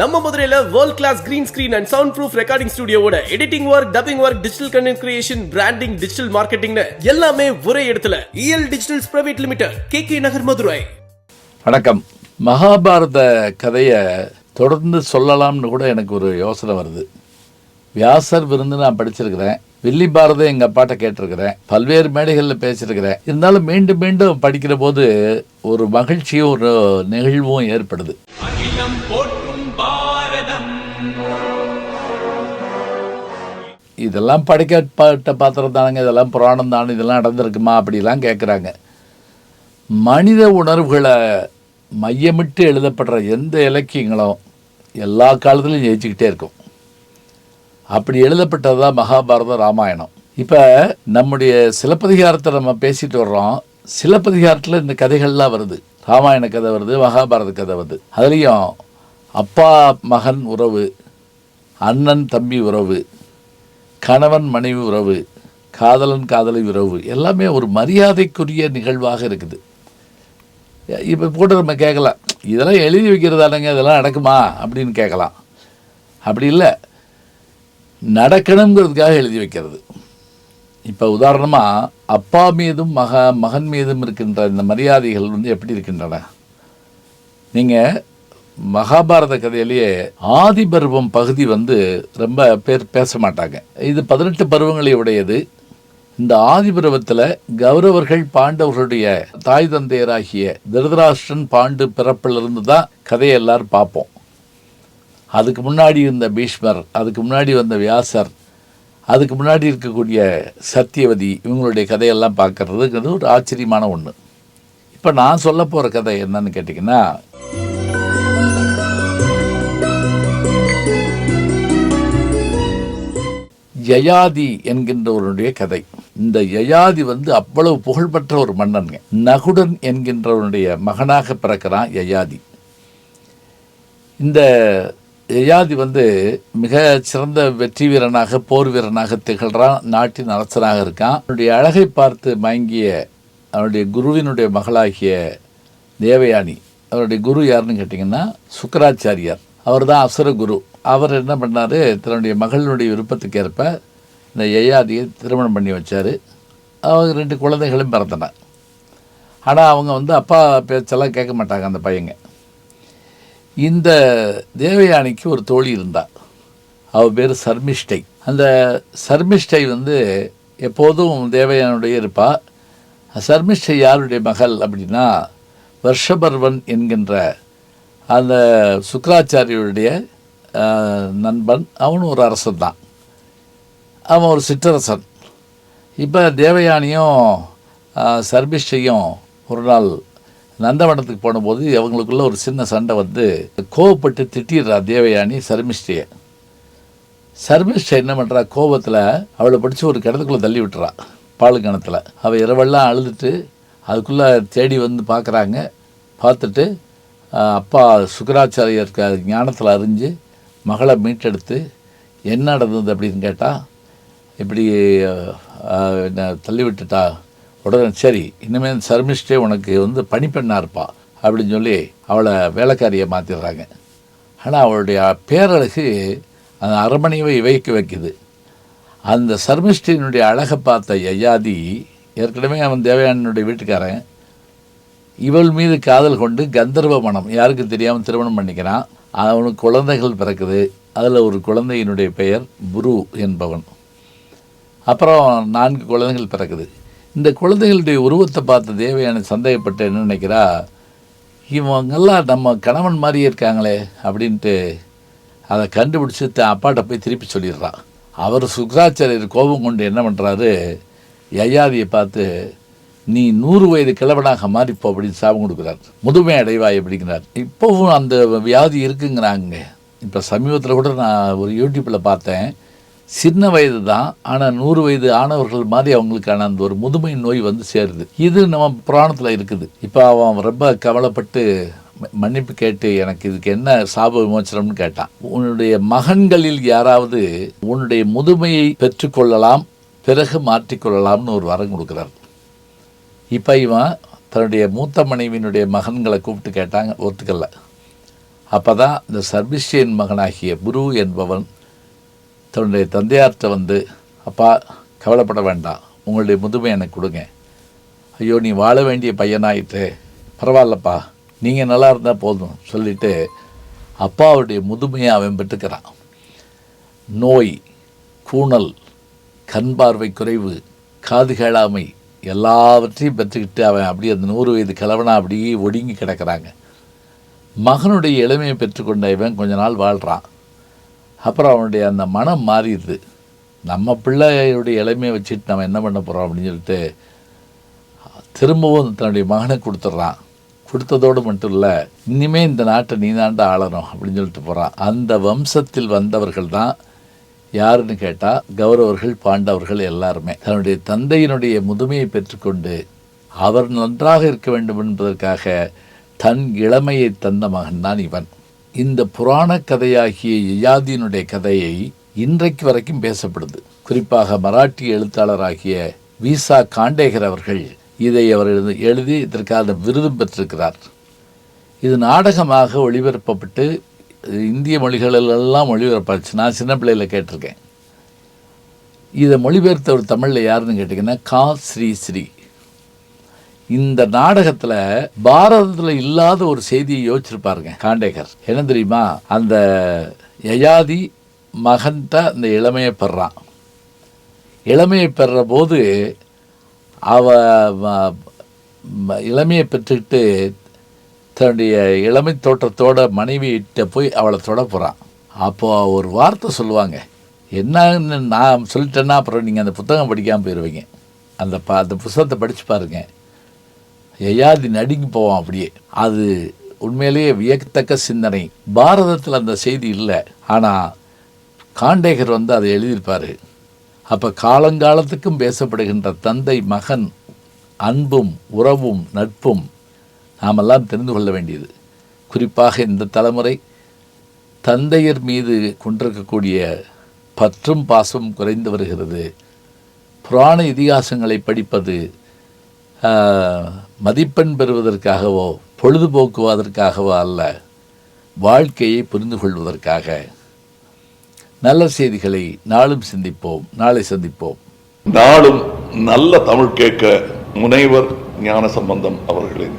நம்ம மதுரையில world class green screen and soundproof recording ஸ்டுடியோவோட editing work dubbing work digital content creation branding digital மார்க்கெட்டிங்னு எல்லாமே ஒரே இடத்துல. EL digitals private limited K K Nagar Madurai வணக்கம். மகாபாரத கதையை தொடர்ந்து சொல்லலாம்னு கூட எனக்கு ஒரு யோசனை வருது. வியாசர் விருந்து நான் படிச்சிருக்கிறேன். வில்லி பாரதம் எங்கள் அப்பாட்ட கேட்டிருக்கிறேன். பல்வேறு மேடைகளில் பேசியிருக்கிறேன். இருந்தாலும் மீண்டும் மீண்டும் படிக்கிற போது ஒரு மகிழ்ச்சியும் ஒரு நெகிழ்வும் ஏற்படுது. இதெல்லாம் படைக்கப்பட்ட பாத்திரம் தானுங்க இதெல்லாம் புராணம் தானே இதெல்லாம் நடந்திருக்குமா அப்படிலாம் கேட்குறாங்க மனித உணர்வுகளை மையமிட்டு எழுதப்படுற எந்த இலக்கியங்களும் எல்லா காலத்துலையும் ஜெயிச்சுக்கிட்டே இருக்கும். அப்படி எழுதப்பட்டது தான் மகாபாரதம் ராமாயணம். இப்போ நம்முடைய சிலப்பதிகாரத்தை நம்ம பேசிட்டு வர்றோம். சிலப்பதிகாரத்தில் இந்த கதைகள்லாம் வருது. ராமாயண கதை வருது மகாபாரத கதை வருது. அதுலேயும் அப்பா மகன் உறவு அண்ணன் தம்பி உறவு கணவன் மனைவி உறவு காதலன் காதலி உறவு எல்லாமே ஒரு மரியாதைக்குரிய நிகழ்வாக இருக்குது. இப்போ போட்டு நம்ம கேட்கலாம். இதெல்லாம் எழுதி வைக்கிறதானங்க இதெல்லாம் நடக்குமா? அப்படின்னு கேட்கலாம். அப்படி இல்லை. நடக்கணுங்கிறதுக்காக எழுதி வைக்கிறது. இப்போ உதாரணமாக அப்பா மீதும் மக மகன் மீதும் இருக்கின்ற இந்த மரியாதைகள் வந்து எப்படி இருக்கின்றன? நீங்கள் மகாபாரத கதையிலேயே ஆதி பருவம் பகுதி வந்து ரொம்ப பேர் பேச மாட்டாங்க. இது பதினெட்டு பருவங்களை உடையது. இந்த ஆதி பருவத்தில் கௌரவர்கள் பாண்டவர்களுடைய தாய் தந்தையராகிய திருதராஷ்டிரன் பாண்டு பிறப்பிலிருந்து தான் கதையை எல்லாரும் பார்ப்போம். அதுக்கு முன்னாடி இருந்த பீஷ்மர் அதுக்கு முன்னாடி வந்த வியாசர் அதுக்கு முன்னாடி இருக்கக்கூடிய சத்தியவதி இவங்களுடைய கதையெல்லாம் பார்க்கறதுங்கிறது ஒரு ஆச்சரியமான ஒன்று இப்போ நான் சொல்ல போகிற கதை என்னன்னு கேட்டிங்கன்னா யயாதி என்கின்றவருடைய கதை. இந்த யயாதி வந்து அவ்வளவு புகழ்பெற்ற ஒரு மன்னன்ங்க. நகுடன் என்கின்றவனுடைய மகனாக பிறக்கிறான் யயாதி. இந்த யயாதி வந்து மிக சிறந்த வெற்றி வீரனாக போர் வீரனாக திகழ்கிறான் நாட்டின் அரசனாக இருக்கான். அவனுடைய அழகை பார்த்து மயங்கிய அவனுடைய குருவினுடைய மகளாகிய தேவயானி அவருடைய குரு யாருன்னு கேட்டிங்கன்னா சுக்கராச்சாரியார். அவர் தான் அசுர குரு அவர் என்ன பண்ணார்? தன்னுடைய மகளினுடைய விருப்பத்துக்கு ஏற்ப இந்த யயாதியை திருமணம் பண்ணி வச்சார். அவங்க ரெண்டு குழந்தைகளும் பிறந்தன ஆனால் அவங்க வந்து அப்பா பேச்செல்லாம் கேட்க மாட்டாங்க அந்த பையங்க. இந்த தேவயானிக்கு ஒரு தோழி இருந்தாள் அவள் பேர் சர்மிஷ்டை. அந்த சர்மிஷ்டை வந்து எப்போதும் தேவயானுடைய இருப்பாள் சர்மிஷ்டை யாருடைய மகள் அப்படின்னா வருஷபர்வன் என்கின்ற அந்த சுக்கராச்சாரியருடைய நண்பன் அவனும் ஒரு அரசன் தான். அவன் ஒரு சிற்றரசன். இப்போ தேவயானியும் சர்பிஷையும் சர்மிஷ்டையும் ஒரு நாள் நந்தவனத்துக்கு போனபோது அவங்களுக்குள்ள ஒரு சின்ன சண்டை வந்து கோவப்பட்டு திட்டிடுறா தேவயானி சர்மிஷ்டியை சர்மிஷ்டை என்ன பண்ணுறா கோபத்தில் அவளை பிடிச்சி ஒரு கிணத்துக்குள்ளே தள்ளி விட்டுறா பால் கிணத்துல அவள் இரவெல்லாம் அழுதுட்டு அதுக்குள்ளே தேடி வந்து பார்க்குறாங்க பார்த்துட்டு அப்பா சுக்கராச்சாரியர் ஞானத்தில் அறிஞ்சு மகளை மீட்டெடுத்து என்ன நடந்தது அப்படின்னு கேட்டால் இப்படி என்ன தள்ளி விட்டுட்டா உடனே சரி இனிமேல் சர்மிஷ்டே உனக்கு வந்து பணிப்பெண்ணாக இருப்பா அப்படின்னு சொல்லி அவளை வேலைக்காரியை மாற்றிடுறாங்க ஆனால் அவளுடைய பேரழகு அந்த அரமனையை வைக்க வைக்குது. அந்த சர்மிஷ்டினுடைய அழகை பார்த்த யயாதி ஏற்கனவே அவன் தேவயானினுடைய வீட்டுக்காரன் இவள் மீது காதல் கொண்டு கந்தர்வ மனம். யாருக்கு தெரியாமல் திருமணம் பண்ணிக்கிறான். அவனுக்கு குழந்தைகள் பிறக்குது. அதில் ஒரு குழந்தையினுடைய பெயர் புரு என்பவன். அப்புறம் நான்கு குழந்தைகள் பிறக்குது. இந்த குழந்தைகளுடைய உருவத்தை பார்த்து தேவையான சந்தேகப்பட்டு என்ன நினைக்கிறா? இவங்கெல்லாம் நம்ம கணவன் மாதிரியே இருக்காங்களே அப்படின்ட்டு அதை கண்டுபிடிச்சி தன் அப்பாட்ட போய் திருப்பி சொல்லிடுறான் அவர் சுக்ராச்சாரியர் கோபம் கொண்டு என்ன பண்ணுறாரு யயாதியை பார்த்து நீ நூறு வயது கிழவனாக மாறிப்போ அப்படின்னு சாபம் கொடுக்குறார். முதுமை அடைவாய் அப்படிங்கிறார். இப்போவும் அந்த வியாதி இருக்குங்கிறாங்க. இப்போ சமீபத்தில் கூட நான் ஒரு யூடியூப்பில் பார்த்தேன். சின்ன வயது தான் ஆனால் நூறு வயது ஆனவர்கள் மாதிரி அவங்களுக்கான அந்த ஒரு முதுமை நோய் வந்து சேருது. இது நம்ம புராணத்தில் இருக்குது. இப்போ அவன் ரொம்ப கவலைப்பட்டு ம- மன்னிப்பு கேட்டு எனக்கு இதுக்கு என்ன சாப விமோச்சனம்னு கேட்டான். உன்னுடைய மகன்களில் யாராவது உன்னுடைய முதுமையை பெற்றுக்கொள்ளலாம் பிறகு மாற்றிக்கொள்ளலாம்னு ஒரு வரம் கொடுக்குறார். இப்போ இவன் தன்னுடைய மூத்த மனைவியினுடைய மகன்களை கூப்பிட்டு கேட்டாங்க ஒத்துக்கல. அப்பதான் இந்த சர்பிஷியன் மகனாகிய குரு என்பவன் தன்னுடைய தந்தையார்கிட்ட வந்து அப்பா கவலைப்பட வேண்டாம் உங்களுடைய முதுமை எனக்கு கொடுங்க. ஐயோ நீ வாழ வேண்டிய பையனாயிட்டு பரவாயில்லப்பா நீங்கள் நல்லா இருந்தால் போதும் சொல்லிவிட்டு அப்பாவுடைய முதுமையை அவன் பெற்றுக்கிறான். நோய் கூணல் கண் பார்வை குறைவு காது கேளாமை எல்லாவற்றையும் பெற்றுக்கிட்டு அவன் அப்படியே அந்த நூறு வயது கிழவனா அப்படியே ஒடுங்கி கிடக்கிறாங்க. மகனுடைய இளமையை பெற்றுக்கொண்ட இவன் கொஞ்ச நாள் வாழ்கிறான் அப்புறம் அவனுடைய அந்த மனம் மாறிடுது. நம்ம பிள்ளையுடைய இளமையை வச்சுட்டு நம்ம என்ன பண்ண போகிறோம் அப்படின்னு சொல்லிட்டு திரும்பவும் தன்னுடைய மகனை கொடுத்துட்றான். கொடுத்ததோடு மட்டும் இல்லை இனிமேல் இந்த நாட்டை நீ தாண்டா ஆளணும் அப்படின்னு சொல்லிட்டு போகிறான் அந்த வம்சத்தில் வந்தவர்கள் தான் யாருன்னு கேட்டால் கௌரவர்கள் பாண்டவர்கள் எல்லாருமே. தன்னுடைய தந்தையினுடைய முதுமையை பெற்றுக்கொண்டு அவர் நன்றாக இருக்க வேண்டும் என்பதற்காக தன் இளமையை தந்த மகன் தான் இவன். இந்த புராண கதையாகிய யயாதியினுடைய கதையை இன்றைக்கு வரைக்கும் பேசப்படுது. குறிப்பாக மராட்டி எழுத்தாளராகிய விசா காண்டேகர் அவர்கள் இதை அவர் எழுதி எழுதி இதற்கான விருதும் பெற்றிருக்கிறார். இது நாடகமாக ஒளிபரப்பப்பட்டு இந்திய மொழிகளெல்லாம் மொழிபெயர்ப்பாச்சு. நான் சின்ன பிள்ளையில கேட்டிருக்கேன். இதை மொழிபெயர்த்த ஒரு தமிழில் யாருன்னு கேட்டிங்கன்னா கா ஸ்ரீ ஸ்ரீ. இந்த நாடகத்தில் பாரதத்தில் இல்லாத ஒரு செய்தியை யோசிச்சிருப்பாருங்க காண்டேகர். என்ன தெரியுமா? அந்த யயாதி மகன்கிட்ட அந்த இளமையை பெறான். இளமையை பெற போது அவ இளமையை பெற்றுக்கிட்டு தன்னுடைய இளமை தோற்றத்தோட மனைவியிட்ட போய் அவளை தொட போகிறான் அப்போ ஒரு வார்த்தை சொல்லுவாங்க. என்னன்னு நான் சொல்லிட்டேன்னா அப்புறம் நீங்கள் அந்த புத்தகம் படிக்காமல் போயிடுவீங்க அந்த ப அந்த புத்தகத்தை படித்து பாருங்க. எயாதி நடுங்கி போவான் அப்படியே. அது உண்மையிலேயே வியக்கத்தக்க சிந்தனை. பாரதத்தில் அந்த செய்தி இல்லை. ஆனால் காண்டேகர் வந்து அதை எழுதியிருப்பார். அப்போ காலங்காலத்துக்கும் பேசப்படுகின்ற தந்தை மகன் அன்பும் உறவும் நட்பும் நாமெல்லாம் தெரிந்து கொள்ள வேண்டியது. குறிப்பாக இந்த தலைமுறை தந்தையர் மீது கொண்டிருக்கக்கூடிய பற்றும் பாசமும் குறைந்து வருகிறது. புராண இதிகாசங்களை படிப்பது ஆஹ், மதிப்பெண் பெறுவதற்காகவோ பொழுதுபோக்குவதற்காகவோ அல்ல வாழ்க்கையை புரிந்து கொள்வதற்காக. நல்ல செய்திகளை நாளும் சிந்திப்போம் நாளை சந்திப்போம். நாளும் நல்ல தமிழ் கேட்க முனைவர் ஞான சம்பந்தம் அவர்களின்